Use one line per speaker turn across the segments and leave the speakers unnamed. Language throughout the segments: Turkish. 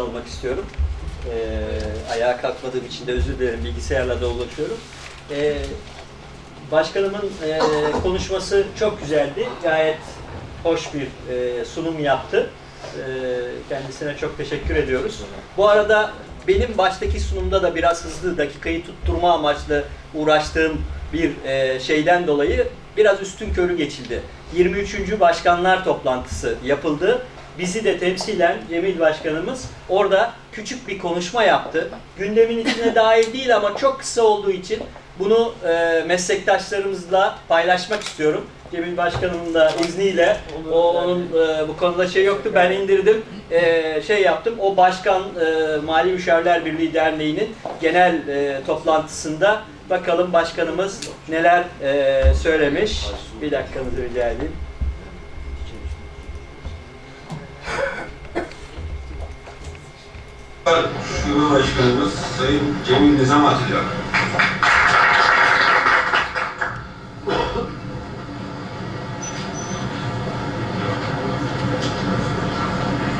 almak istiyorum. Ee, ayağa kalkmadığım için de özür dilerim. Bilgisayarla da ulaşıyorum. Ee, başkanımın e, konuşması çok güzeldi. Gayet hoş bir e, sunum yaptı. Ee, kendisine çok teşekkür ediyoruz. Bu arada benim baştaki sunumda da biraz hızlı dakikayı tutturma amaçlı uğraştığım bir e, şeyden dolayı biraz üstün körü geçildi. 23. Başkanlar toplantısı yapıldı. Bizi de temsilen Cemil Başkanımız orada küçük bir konuşma yaptı. Gündemin içine dahil değil ama çok kısa olduğu için bunu e, meslektaşlarımızla paylaşmak istiyorum. Cemil Başkanımın da izniyle o onun e, bu konuda şey yoktu. Ben indirdim. e, şey yaptım. O başkan e, Mali Müşavirler Birliği Derneği'nin genel e, toplantısında bakalım başkanımız neler e, söylemiş. Bir dakikanızı rica edeyim.
Şube Başkanımız Sayın Cemil Nizam Atilla.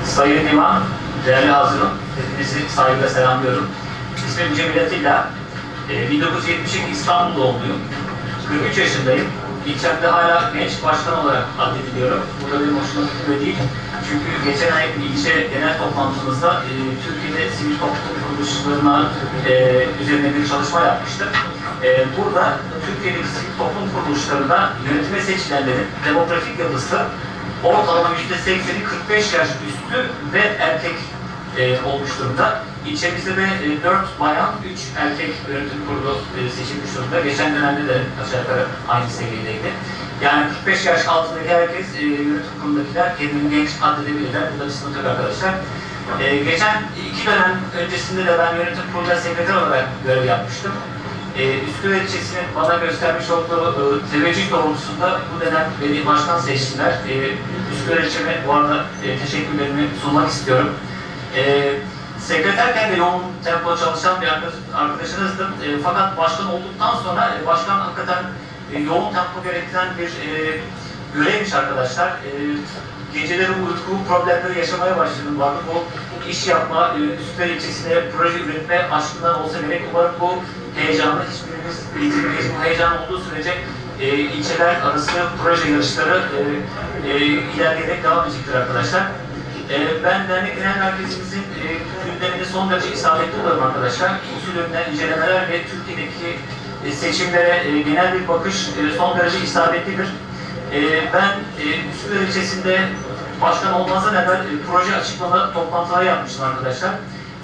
Sayın İmam, değerli hazırım, hepinizi saygıyla selamlıyorum. İsmim Cemil Atilla, Ee, 1972 İstanbul doğumluyum. 43 yaşındayım. İlçemde hala genç başkan olarak addediliyorum. Bu da benim hoşuma değil. Çünkü geçen ay ilçe genel toplantımızda e, Türkiye'de sivil toplum kuruluşlarına e, üzerine bir çalışma yapmıştık. E, burada Türkiye'deki sivil toplum kuruluşlarında yönetime seçilenlerin demografik yapısı ortalama %80'i 45 yaş üstü ve erkek e, olmuş durumda. İlçemizde de e, 4 bayan, 3 erkek yönetim kurulu e, seçilmiş durumda. Geçen dönemde de aşağı yukarı aynı seviyedeydi. Yani 45 yaş altındaki herkes e, yönetim kurulundakiler kendini genç addedebilirler. Bu da bir sıkıntı arkadaşlar. E, geçen iki dönem öncesinde de ben yönetim kurulunda sekreter olarak görev yapmıştım. E, Üsküdar ilçesinin bana göstermiş olduğu e, teveccüh doğrultusunda bu dönem beni başkan seçtiler. E, Üsküdar ilçeme bu arada e, teşekkürlerimi sunmak istiyorum. E, sekreterken de yoğun tempo çalışan bir arkadaş- arkadaşınızdım. E, fakat başkan olduktan sonra e, başkan hakikaten e, yoğun tempo gerektiren bir e, görevmiş arkadaşlar. E, geceleri uyku problemleri yaşamaya başladım. Vardı bu iş yapma, e, Üsküdar ilçesine proje üretme aşkından olsa gerek. Umarım bu heyecanı hiçbirimiz yitirmeyiz. Bu heyecan olduğu sürece e, ilçeler arası proje yarışları e, e, ilerleyerek devam edecektir arkadaşlar. E, ben dernek genel merkezimizin e, gündeminde son derece isabetli olurum arkadaşlar. Usul önünden incelemeler ve Türkiye'deki e, seçimlere e, genel bir bakış e, son derece isabetlidir. E, ben e, Üsküdar ilçesinde başkan olmazdan evvel e, proje açıklama toplantıları yapmıştım arkadaşlar.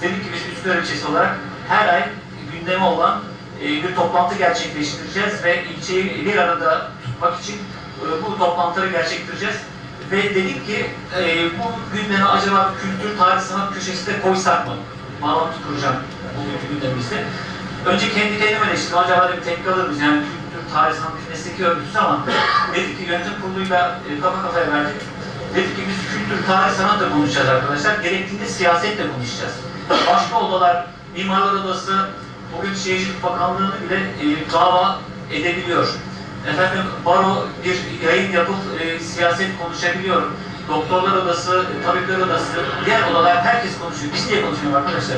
Dedik ki biz Üsküdar ilçesi olarak her ay gündemi olan e, bir toplantı gerçekleştireceğiz ve ilçeyi bir arada tutmak için e, bu toplantıları gerçekleştireceğiz. Ve dedik ki e, bu gündeme acaba kültür, tarih, sanat köşesi de koysak mı? Bağlantı kuracağım bugünkü gündemimizde. Önce kendi kendime eleştirdim. Acaba dedim tepki alır mıyız? Yani kültür, tarih, sanat mesleki örgütüz ama dedik ki yönetim kuruluyla e, kafa kafaya verdik. Dedik ki biz kültür, tarih, sanat da konuşacağız arkadaşlar. Gerektiğinde siyaset de konuşacağız. Başka odalar, Mimarlar Odası, bugün Şehircilik Bakanlığı'nı bile e, dava edebiliyor. Efendim baro bir yayın yapıp e, siyaset konuşabiliyor. Doktorlar odası, e, tabipler odası, diğer odalar herkes konuşuyor. Biz niye konuşmuyoruz arkadaşlar?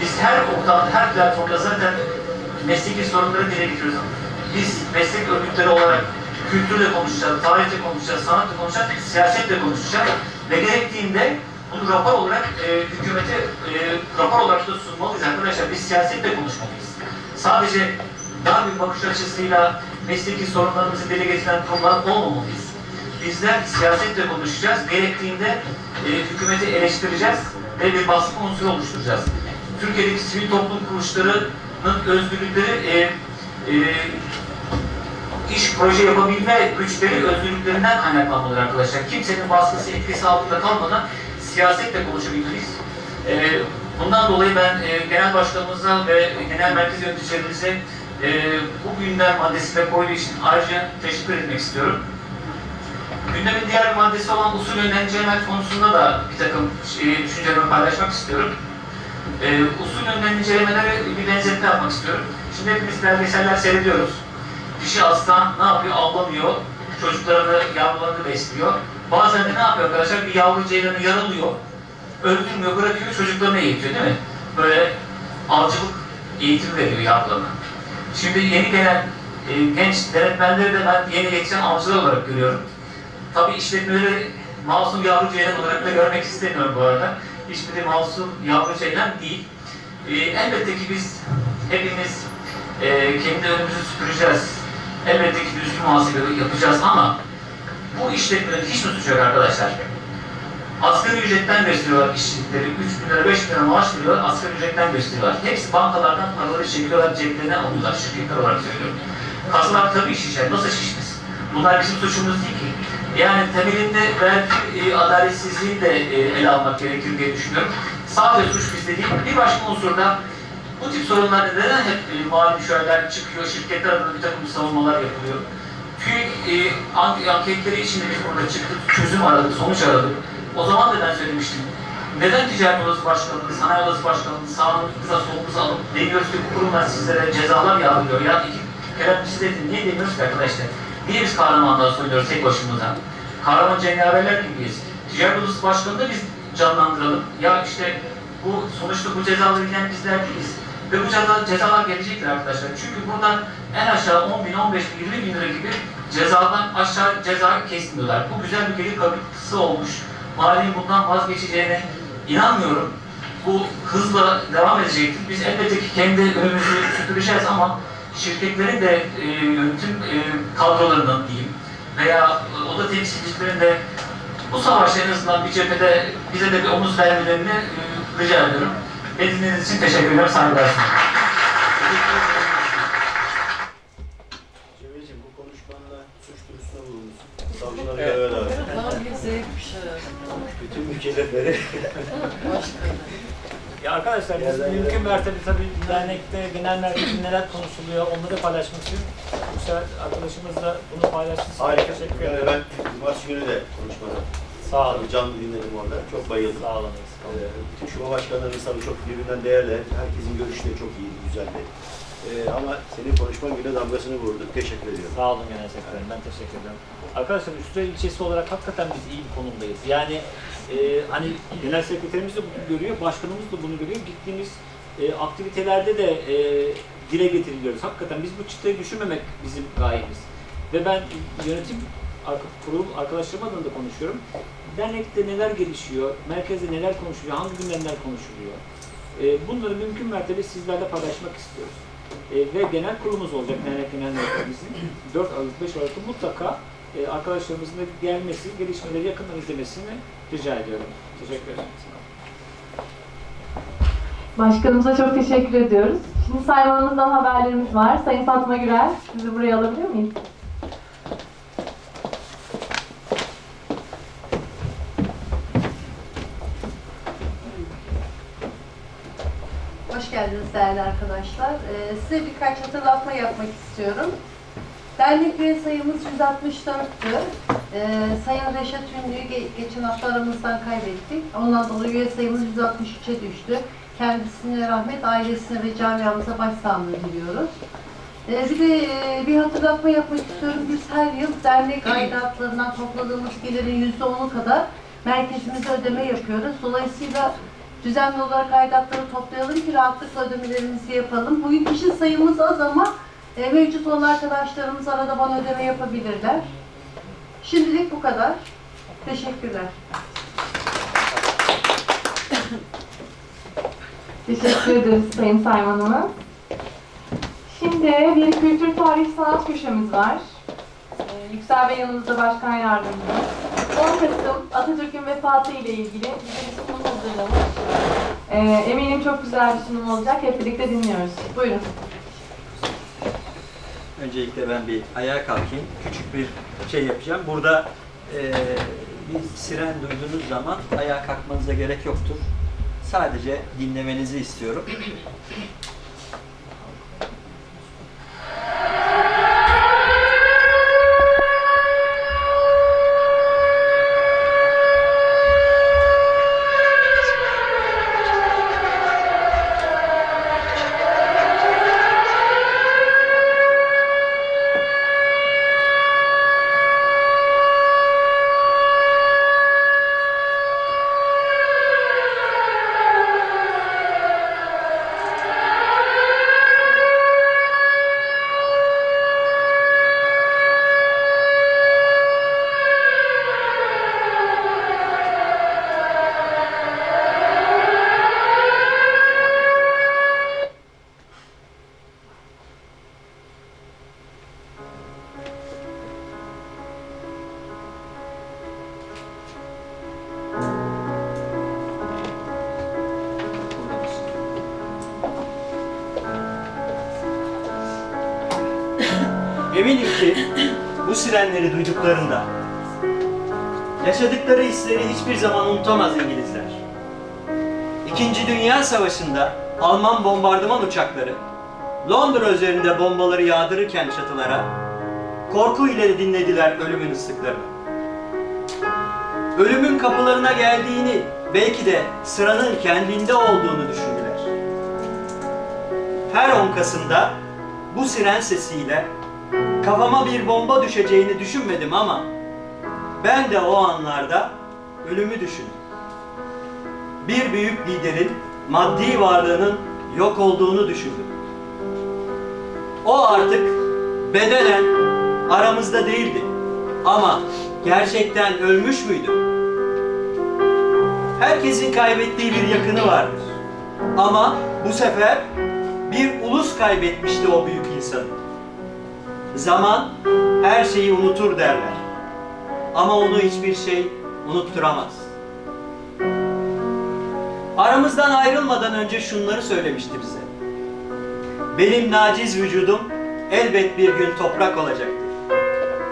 Biz her ortamda, her platformda zaten mesleki sorunları dile getiriyoruz. Biz meslek örgütleri olarak kültürle konuşacağız, tarihle konuşacağız, sanatla konuşacağız, siyasetle konuşacağız. Ve gerektiğinde bunu rapor olarak e, hükümete e, rapor olarak da sunmalıyız arkadaşlar. Biz siyasetle konuşmalıyız. Sadece dar bir bakış açısıyla mesleki sorunlarımızı dile getiren kurumlar olmamalıyız. Bizler siyasetle konuşacağız. Gerektiğinde e, hükümeti eleştireceğiz ve bir baskı unsuru oluşturacağız. Türkiye'deki sivil toplum kuruluşlarının özgürlükleri e, e, iş proje yapabilme güçleri özgürlüklerinden kaynaklanmalıdır arkadaşlar. Kimsenin baskısı etkisi altında kalmadan siyasetle konuşabilmeliyiz. Ee, bundan dolayı ben e, genel başkanımıza ve genel merkez yöneticilerimize e, bu gündem maddesinde koyduğu için ayrıca teşekkür etmek istiyorum. Gündemin diğer maddesi olan usul önleneceğiler konusunda da bir takım e, düşüncelerimi paylaşmak istiyorum. E, usul incelemelere bir benzetme yapmak istiyorum. Şimdi hepimiz belgeseller seyrediyoruz. Dişi aslan ne yapıyor? Avlanıyor. Çocuklarını, yavrularını besliyor. Bazen de ne yapıyor arkadaşlar? Bir yavru ceylanı yaralıyor. öldürmüyor, bırakıyor, çocuklarını eğitiyor değil mi? Böyle avcılık eğitimi veriyor yavrularına. Şimdi yeni gelen e, genç denetmenleri de ben yeni yetişen avcılar olarak görüyorum. Tabii işletmeleri masum yavru ceylan olarak da görmek istemiyorum bu arada. Hiçbiri masum yavru ceylan değil. E, elbette ki biz hepimiz e, kendi önümüzü süpüreceğiz. Elbette ki düzgün muhasebe yapacağız ama bu işletmelerin hiç mi suçu yok arkadaşlar? Asgari ücretten gösteriyorlar işçilikleri. 3 bin lira, 5 bin lira maaş veriyorlar, asgari ücretten gösteriyorlar. Hepsi bankalardan paraları çekiyorlar, ceplerine alıyorlar şirketler olarak söylüyorum. Kasalar tabii şişer, nasıl şişmesin? Bunlar bizim suçumuz değil ki. Yani temelinde vergi e, adaletsizliği de e, ele almak gerekir diye düşünüyorum. Sadece suç bizde değil, bir başka unsurda bu tip sorunlar neden hep e, mali müşavirler çıkıyor, şirketler adına bir takım savunmalar yapılıyor. TÜİK e, an- anketleri içinde biz burada çıktık, çözüm aradık, sonuç aradık. O zaman da ben söylemiştim. Neden ticaret odası başkanlığı, sanayi odası başkanlığı sağlığınıza solunuza alıp demiyoruz ki bu kurumlar sizlere cezalar yağdırıyor. Ya iki kere siz edin. Niye demiyoruz ki arkadaşlar? Niye biz kahramanlığa söylüyoruz tek başımıza? Kahraman cengaverler gibiyiz. Ticaret odası başkanını da biz canlandıralım. Ya işte bu sonuçta bu cezaları yiyen bizler değiliz. Ve bu ceza, cezalar gelecektir arkadaşlar. Çünkü buradan en aşağı 10 bin, 15 bin, 20 bin lira gibi cezadan aşağı ceza kesmiyorlar. Bu güzel bir gelir kapısı olmuş. Mali'nin bundan vazgeçeceğine inanmıyorum. Bu hızla devam edecektir. Biz elbette ki kendi önümüzü süpüreceğiz ama şirketlerin de e, yönetim e, kadrolarının diyeyim veya oda temsilcilerin de bu savaşta en azından bir cephede bize de bir omuz vermelerini e, rica ediyorum. Dinlediğiniz için teşekkür ederim. Saygılar sunuyorum.
Başka.
Ya arkadaşlar biz mümkün mertebe tabii dernekte, genel merkezde neler konuşuluyor onları paylaşmak için bu sefer arkadaşımız da bunu paylaştı.
harika.
Teşekkür
Yani
ederim.
ben cumartesi günü de konuşmada
Sağ olun.
tabii canlı dinledim orada. Çok bayıldım.
Sağ olun.
Ee, bütün şube başkanlarımız tabii çok birbirinden değerli. Herkesin görüşü de çok iyi, güzeldi. Ee, ama senin konuşman bile damgasını vurdu. Teşekkür ediyorum.
Sağ olun genel sekreterim. Ben teşekkür ederim. Arkadaşlar Üsküdar ilçesi olarak hakikaten biz iyi bir konumdayız. Yani e, hani genel sekreterimiz de bunu görüyor, başkanımız da bunu görüyor. Gittiğimiz e, aktivitelerde de e, dile getiriliyoruz. Hakikaten biz bu çıtayı düşürmemek bizim gayemiz. Ve ben yönetim arka- kurul arkadaşlarım adına da konuşuyorum. Dernekte neler gelişiyor, merkezde neler konuşuluyor, hangi gündemler konuşuluyor. E, bunları mümkün mertebe sizlerle paylaşmak istiyoruz. E, ve genel kurulumuz olacak dernek genel merkezimizin. 4 Aralık, 5 Aralık'ta mutlaka e, arkadaşlarımızın da gelmesi, gelişmeleri yakından izlemesini rica ediyorum. Teşekkür ederim.
Başkanımıza çok teşekkür ediyoruz. Şimdi saymanımızdan haberlerimiz var. Sayın Fatma Gürel, sizi buraya alabilir miyiz?
Hoş geldiniz değerli arkadaşlar. Ee, size birkaç hatırlatma yapmak istiyorum. Dernek üye sayımız 164'tü. Ee, Sayın Reşat Ünlü'yü ge- geçen hafta aramızdan kaybettik. Ondan dolayı üye sayımız 163'e düştü. Kendisine rahmet, ailesine ve camiamıza başsağlığı diliyoruz. Ee, bir de e, bir hatırlatma yapmak istiyorum. Biz her yıl dernek aidatlarından topladığımız gelirin %10'u kadar merkezimize ödeme yapıyoruz. Dolayısıyla düzenli olarak aidatları toplayalım ki rahatlıkla ödemelerimizi yapalım. Bugün kişi sayımız az ama e, mevcut olan arkadaşlarımız arada bana ödeme yapabilirler. Şimdilik bu kadar. Teşekkürler.
Teşekkür ederiz Sayın Sayman Hanım. Şimdi bir kültür tarih sanat köşemiz var. Ee, Yüksel Bey yanımızda başkan yardımcımız. 10 Kasım Atatürk'ün vefatı ile ilgili bir sunum hazırlamış. Ee, eminim çok güzel bir sunum olacak. Hep birlikte dinliyoruz. Buyurun.
Öncelikle ben bir ayağa kalkayım. Küçük bir şey yapacağım. Burada e, bir siren duyduğunuz zaman ayağa kalkmanıza gerek yoktur. Sadece dinlemenizi istiyorum. Bu sirenleri duyduklarında yaşadıkları hisleri hiçbir zaman unutamaz İngilizler. İkinci Dünya Savaşı'nda Alman bombardıman uçakları Londra üzerinde bombaları yağdırırken çatılara korku ile dinlediler ölümün ıslıklarını. Ölümün kapılarına geldiğini, belki de sıranın kendinde olduğunu düşündüler. Her 10 Kasım'da bu siren sesiyle kafama bir bomba düşeceğini düşünmedim ama ben de o anlarda ölümü düşündüm. Bir büyük liderin maddi varlığının yok olduğunu düşündüm. O artık bedenen aramızda değildi. Ama gerçekten ölmüş müydü? Herkesin kaybettiği bir yakını vardır. Ama bu sefer bir ulus kaybetmişti o büyük insanı. Zaman her şeyi unutur derler. Ama onu hiçbir şey unutturamaz. Aramızdan ayrılmadan önce şunları söylemişti bize. Benim naciz vücudum elbet bir gün toprak olacaktır.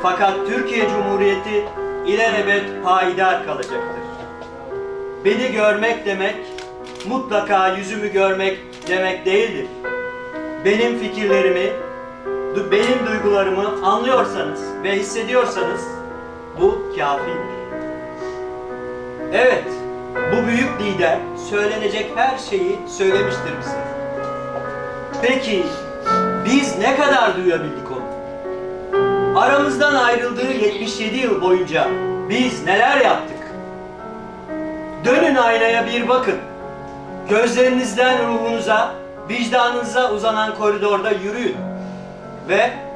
Fakat Türkiye Cumhuriyeti ilelebet payidar kalacaktır. Beni görmek demek, mutlaka yüzümü görmek demek değildir. Benim fikirlerimi, benim duygularımı anlıyorsanız ve hissediyorsanız bu kafidir. Evet, bu büyük lider söylenecek her şeyi söylemiştir bize. Peki biz ne kadar duyabildik onu? Aramızdan ayrıldığı 77 yıl boyunca biz neler yaptık? Dönün aynaya bir bakın. Gözlerinizden ruhunuza, vicdanınıza uzanan koridorda yürüyün. Ve